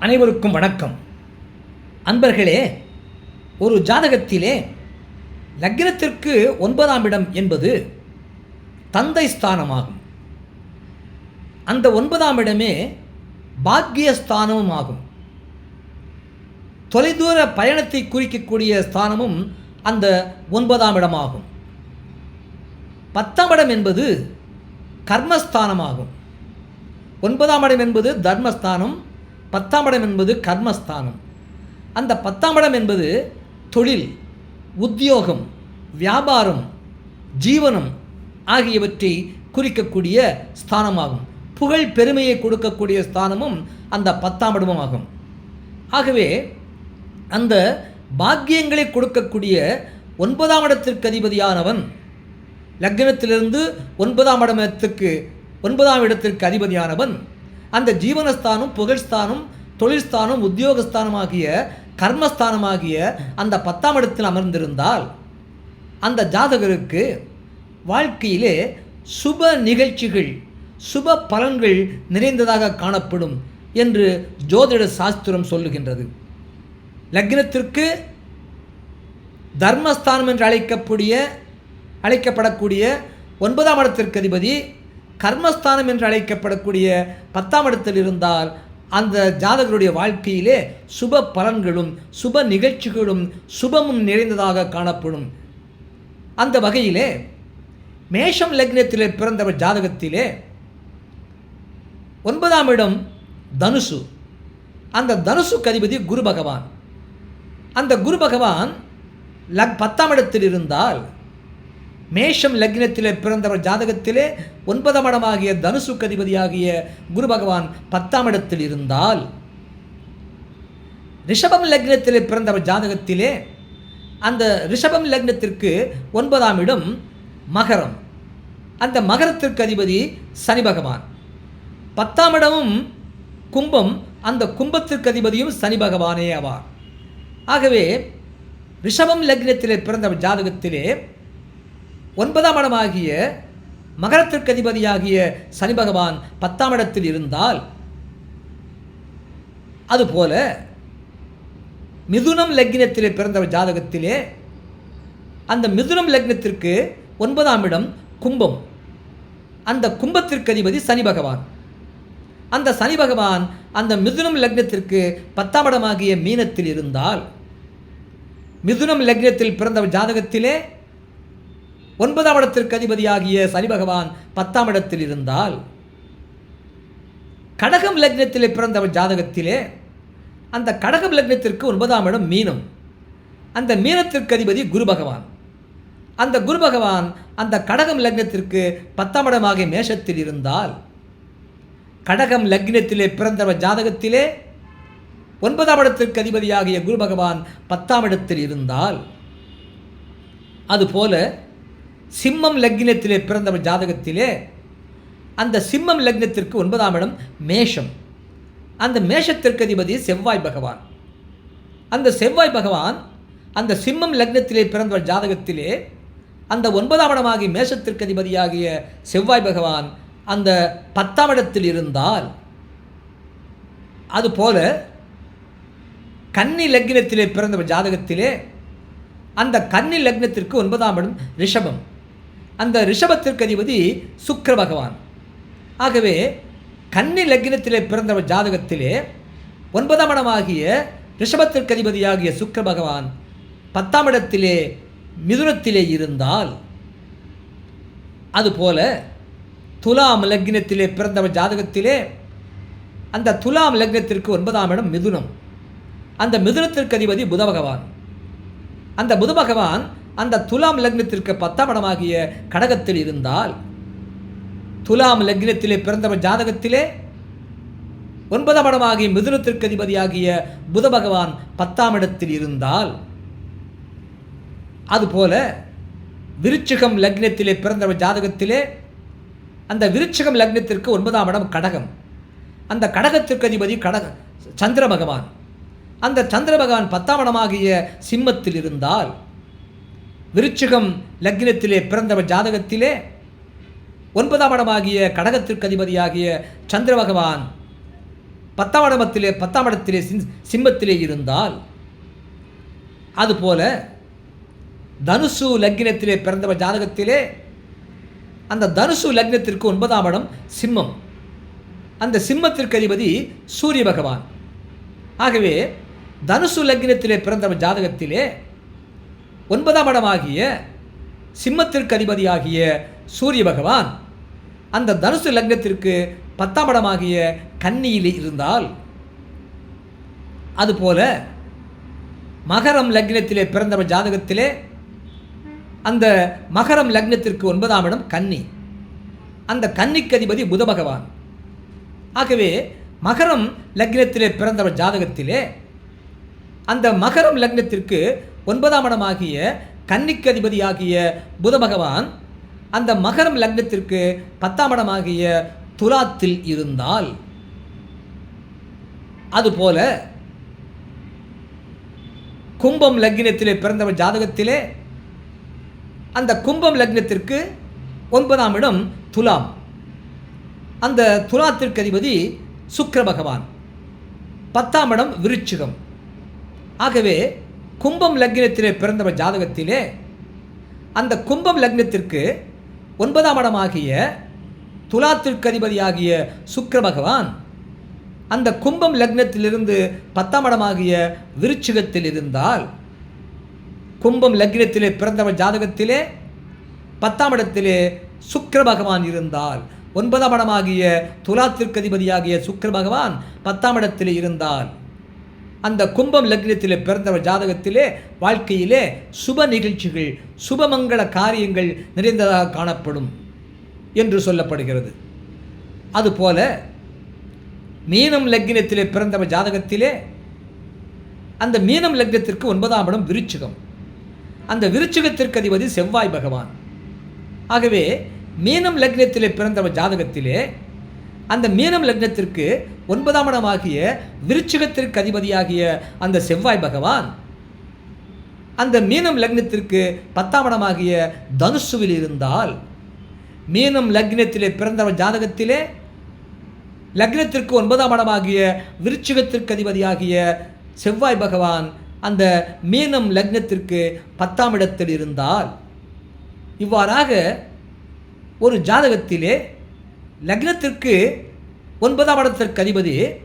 அனைவருக்கும் வணக்கம். அன்பர்களே ஒரு ஜாதகத்திலே லக்னத்திற்கு ஒன்பதாம் இடம் என்பது தந்தை ஸ்தானமாகும். அந்த ஒன்பதாம் இடமே பாக்கியஸ்தானமும் ஆகும். தொலைதூர பயணத்தை குறிக்கக்கூடிய ஸ்தானமும் அந்த ஒன்பதாம் இடமாகும். பத்தாம் இடம் என்பது கர்மஸ்தானமாகும். ஒன்பதாம் இடம் என்பது தர்மஸ்தானம் பத்தாம் இடம் என்பது கர்மஸ்தானம். அந்த பத்தாம் இடம் என்பது தொழில் உத்தியோகம் வியாபாரம் ஜீவனம் ஆகியவற்றை குறிக்கக்கூடிய ஸ்தானமாகும். புகழ் பெருமையை கொடுக்கக்கூடிய ஸ்தானமும் அந்த பத்தாம் இடமும் ஆகும் ஆகவே அந்த பாக்கியங்களை கொடுக்கக்கூடிய ஒன்பதாம் இடத்திற்கு அதிபதியானவன் லக்னத்திலிருந்து ஒன்பதாம் இடத்துக்கு ஒன்பதாம் இடத்திற்கு அதிபதியானவன் அந்த ஜீவனஸ்தானம் புகழ்ஸ்தானம் தொழில்ஸ்தானம் உத்தியோகஸ்தானமாகிய கர்மஸ்தானமாகிய அந்த பத்தாம் இடத்தில் அமர்ந்திருந்தால் அந்த ஜாதகருக்கு வாழ்க்கையிலே சுப நிகழ்ச்சிகள் சுப பலன்கள் நிறைந்ததாக காணப்படும் என்று ஜோதிட சாஸ்திரம் சொல்லுகின்றது. லக்னத்திற்கு தர்மஸ்தானம் என்று அழைக்கக்கூடிய அழைக்கப்படக்கூடிய ஒன்பதாம் இடத்திற்கு அதிபதி கர்மஸ்தானம் என்று அழைக்கப்படக்கூடிய பத்தாம் இடத்தில் இருந்தால் அந்த ஜாதகருடைய வாழ்க்கையிலே சுப பலன்களும் சுப நிகழ்ச்சிகளும் சுபமும் நிறைந்ததாக காணப்படும். அந்த வகையிலே மேஷம் லக்னத்திலே பிறந்தவர் ஜாதகத்திலே ஒன்பதாம் இடம் தனுசு. அந்த தனுசு கதிபதி குரு பகவான். அந்த குரு பகவான் லக் பத்தாம் இடத்தில் இருந்தால் மேஷம் லக்னத்திலே பிறந்தவர் ஜாதகத்திலே ஒன்பதாம் இடமாகிய தனுசுக்கு அதிபதியாகிய குரு பகவான் பத்தாம் இடத்தில் இருந்தால் ரிஷபம் லக்னத்திலே பிறந்தவர் ஜாதகத்திலே அந்த ரிஷபம் லக்னத்திற்கு ஒன்பதாம் இடம் மகரம். அந்த மகரத்திற்கு அதிபதி சனி பகவான். பத்தாம் இடமும் கும்பம் அந்த கும்பத்திற்கு அதிபதியும் சனி பகவானே ஆவார். ஆகவே ரிஷபம் லக்னத்திலே பிறந்த ஜாதகத்திலே ஒன்பதாம் இடமாகிய மகரத்திற்கு அதிபதியாகிய சனி பகவான் பத்தாம் இடத்தில் இருந்தால் அதுபோல மிதுனம் லக்னத்திலே பிறந்த ஜாதகத்திலே அந்த மிதுனம் லக்னத்திற்கு ஒன்பதாம் இடம் கும்பம். அந்த கும்பத்திற்கு அதிபதி சனி பகவான். அந்த சனி பகவான் அந்த மிதுனம் லக்னத்திற்கு பத்தாம் இடமாகிய மீனத்தில் இருந்தால் மிதுனம் லக்னத்தில் பிறந்த ஜாதகத்திலே ஒன்பதாம் இடத்திற்கு அதிபதியாகிய சனி பகவான் பத்தாம் இடத்தில் இருந்தால் கடகம் லக்னத்திலே பிறந்தவர் ஜாதகத்திலே அந்த கடகம் லக்னத்திற்கு ஒன்பதாம் இடம் மீனம். அந்த மீனத்திற்கு அதிபதி குரு பகவான். அந்த குரு பகவான் அந்த கடகம் லக்னத்திற்கு பத்தாம் இடமாகிய மேஷத்தில் இருந்தால் கடகம் லக்னத்திலே பிறந்தவர் ஜாதகத்திலே ஒன்பதாம் இடத்திற்கு அதிபதியாகிய குரு பகவான் பத்தாம் இடத்தில் இருந்தால் அதுபோல சிம்மம் லக்னத்திலே பிறந்தவர் ஜாதகத்திலே அந்த சிம்மம் லக்னத்திற்கு ஒன்பதாம் இடம் மேஷம். அந்த மேஷத்திற்கு அதிபதி செவ்வாய் பகவான். அந்த செவ்வாய் பகவான் அந்த சிம்மம் லக்னத்திலே பிறந்தவர் ஜாதகத்திலே அந்த ஒன்பதாம் இடமாகி மேஷத்திற்கு அதிபதியாகிய செவ்வாய் பகவான் அந்த பத்தாம் இடத்தில் இருந்தால் அதுபோல கன்னி லக்னத்திலே பிறந்தவர் ஜாதகத்திலே அந்த கன்னி லக்னத்திற்கு ஒன்பதாம் இடம் ரிஷபம். அந்த ரிஷபத்திற்கு அதிபதி சுக்கர பகவான். ஆகவே கன்னி லக்னத்திலே பிறந்தவர் ஜாதகத்திலே ஒன்பதாம் இடமாகிய ரிஷபத்திற்கு அதிபதியாகிய சுக்கர பகவான் பத்தாம் இடத்திலே மிதுனத்திலே இருந்தால் அதுபோல துலாம் லக்னத்திலே பிறந்தவர் ஜாதகத்திலே அந்த துலாம் லக்னத்திற்கு ஒன்பதாம் இடம் மிதுனம். அந்த மிதுனத்திற்கு அதிபதி புத பகவான் அந்த புத பகவான் அந்த துலாம் லக்னத்திற்கு பத்தாம் இடமாகிய கடகத்தில் இருந்தால் துலாம் லக்னத்திலே பிறந்தவர் ஜாதகத்திலே ஒன்பதாம் இடமாகிய மிதுனத்திற்கு அதிபதியாகிய புத பகவான் பத்தாம் இடத்தில் இருந்தால் அதுபோல விருச்சிகம் லக்னத்திலே பிறந்தவர் ஜாதகத்திலே அந்த விருச்சிகம் லக்னத்திற்கு ஒன்பதாம் இடம் கடகம். அந்த கடகத்திற்கு அதிபதி கடக சந்திர பகவான். அந்த சந்திர பகவான் பத்தாம் இடமாகிய சிம்மத்தில் இருந்தால் விருச்சிகம் லக்னத்திலே பிறந்தவர் ஜாதகத்திலே ஒன்பதாம் இடமாகிய கடகத்திற்கு அதிபதியாகிய சந்திர பகவான் பத்தாம் இடமத்திலே பத்தாம் இடத்திலே சிம்மத்திலே இருந்தால் அதுபோல தனுசு லக்னத்திலே பிறந்தவர் ஜாதகத்திலே அந்த தனுசு லக்னத்திற்கு ஒன்பதாம் இடம் சிம்மம். அந்த சிம்மத்திற்கு அதிபதி சூரிய பகவான். ஆகவே தனுசு லக்னத்திலே பிறந்தவர் ஜாதகத்திலே ஒன்பதாம் இடமாகிய சிம்மத்திற்கு அதிபதியாகிய சூரிய பகவான் அந்த தனுசு லக்னத்திற்கு பத்தாம் இடமாகிய கன்னியில் இருந்தால் அதுபோல மகரம் லக்னத்திலே பிறந்தவர் ஜாதகத்திலே அந்த மகரம் லக்னத்திற்கு ஒன்பதாம் இடம் கன்னி. அந்த கன்னிக்கு அதிபதி புத பகவான். ஆகவே மகரம் லக்னத்திலே பிறந்தவர் ஜாதகத்திலே அந்த மகரம் லக்னத்திற்கு ஒன்பதாம் இடமாகிய கன்னிக்கு அதிபதியாகிய புத பகவான் அந்த மகரம் லக்னத்திற்கு பத்தாம் இடமாகிய துலாத்தில் இருந்தால் அதுபோல கும்பம் லக்னத்திலே பிறந்தவர் ஜாதகத்திலே அந்த கும்பம் லக்னத்திற்கு ஒன்பதாம் இடம் துலாம். அந்த துலாத்திற்கு அதிபதி சுக்கர பகவான். பத்தாம் இடம் விருச்சிகம். ஆகவே கும்பம் லக்னத்திலே பிறந்தவர் ஜாதகத்திலே அந்த கும்பம் லக்னத்திற்கு ஒன்பதாம் இடமாகிய துலாத்திற்கு அதிபதியாகிய பகவான் அந்த கும்பம் லக்னத்திலிருந்து பத்தாம் இடமாகிய விருச்சிகத்தில் இருந்தால் கும்பம் லக்னத்திலே பிறந்தவர் ஜாதகத்திலே பத்தாம் இடத்திலே சுக்கர பகவான் இருந்தால் ஒன்பதாம் இடமாகிய துலாத்திற்கு அதிபதியாகிய பகவான் பத்தாம் இடத்திலே இருந்தால் அந்த கும்பம் லக்னத்தில் பிறந்தவர் ஜாதகத்திலே வாழ்க்கையிலே சுப நிகழ்ச்சிகள் சுபமங்கள காரியங்கள் நிறைந்ததாக காணப்படும் என்று சொல்லப்படுகிறது. அதுபோல மீனம் லக்னத்திலே பிறந்தவர் ஜாதகத்திலே அந்த மீனம் லக்னத்திற்கு ஒன்பதாம் இடம் விருச்சிகம். அந்த விருச்சிகத்திற்கு அதிபதி செவ்வாய் பகவான். ஆகவே மீனம் லக்னத்திலே பிறந்தவர் ஜாதகத்திலே அந்த மீனம் லக்னத்திற்கு ஒன்பதாம் இடமாகிய விருச்சிகத்திற்கு அதிபதியாகிய அந்த செவ்வாய் பகவான் அந்த மீனம் லக்னத்திற்கு பத்தாம் இடமாகிய தனுசுவில் இருந்தால் மீனம் லக்னத்திலே பிறந்தவர் ஜாதகத்திலே லக்னத்திற்கு ஒன்பதாம் இடமாகிய விருச்சிகத்திற்கு அதிபதியாகிய செவ்வாய் பகவான் அந்த மீனம் லக்னத்திற்கு பத்தாம் இடத்தில் இருந்தால் இவ்வாறாக ஒரு ஜாதகத்திலே லக்னத்திற்கு ஒன்பதாம் இடத்திற்கு அதிபதி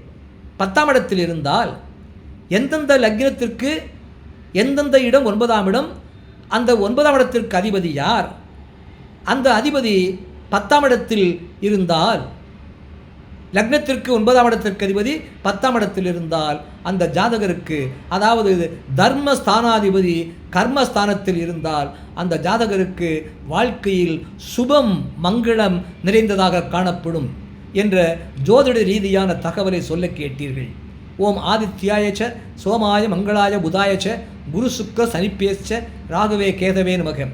பத்தாம் இடத்தில் இருந்தால் எந்தெந்த லக்னத்திற்கு எந்தெந்த இடம் ஒன்பதாம் இடம் அந்த ஒன்பதாம் இடத்திற்கு அதிபதி யார்? அந்த அதிபதி பத்தாம் இடத்தில் இருந்தால் லக்னத்திற்கு ஒன்பதாம் இடத்திற்கு அதிபதி பத்தாம் இடத்தில் இருந்தால் அந்த ஜாதகருக்கு அதாவது தர்ம ஸ்தானாதிபதி கர்மஸ்தானத்தில் இருந்தால் அந்த ஜாதகருக்கு வாழ்க்கையில் சுபம் மங்களம் நிறைந்ததாக காணப்படும் என்ற ஜோதிட ரீதியான தகவலை சொல்ல கேட்டீர்கள். ஓம் ஆதித்யாயச்ச சோமாய மங்களாய புதாயச்ச குரு சுக்க சனிப்பேச்ச ராகவே கேதவே நமகம்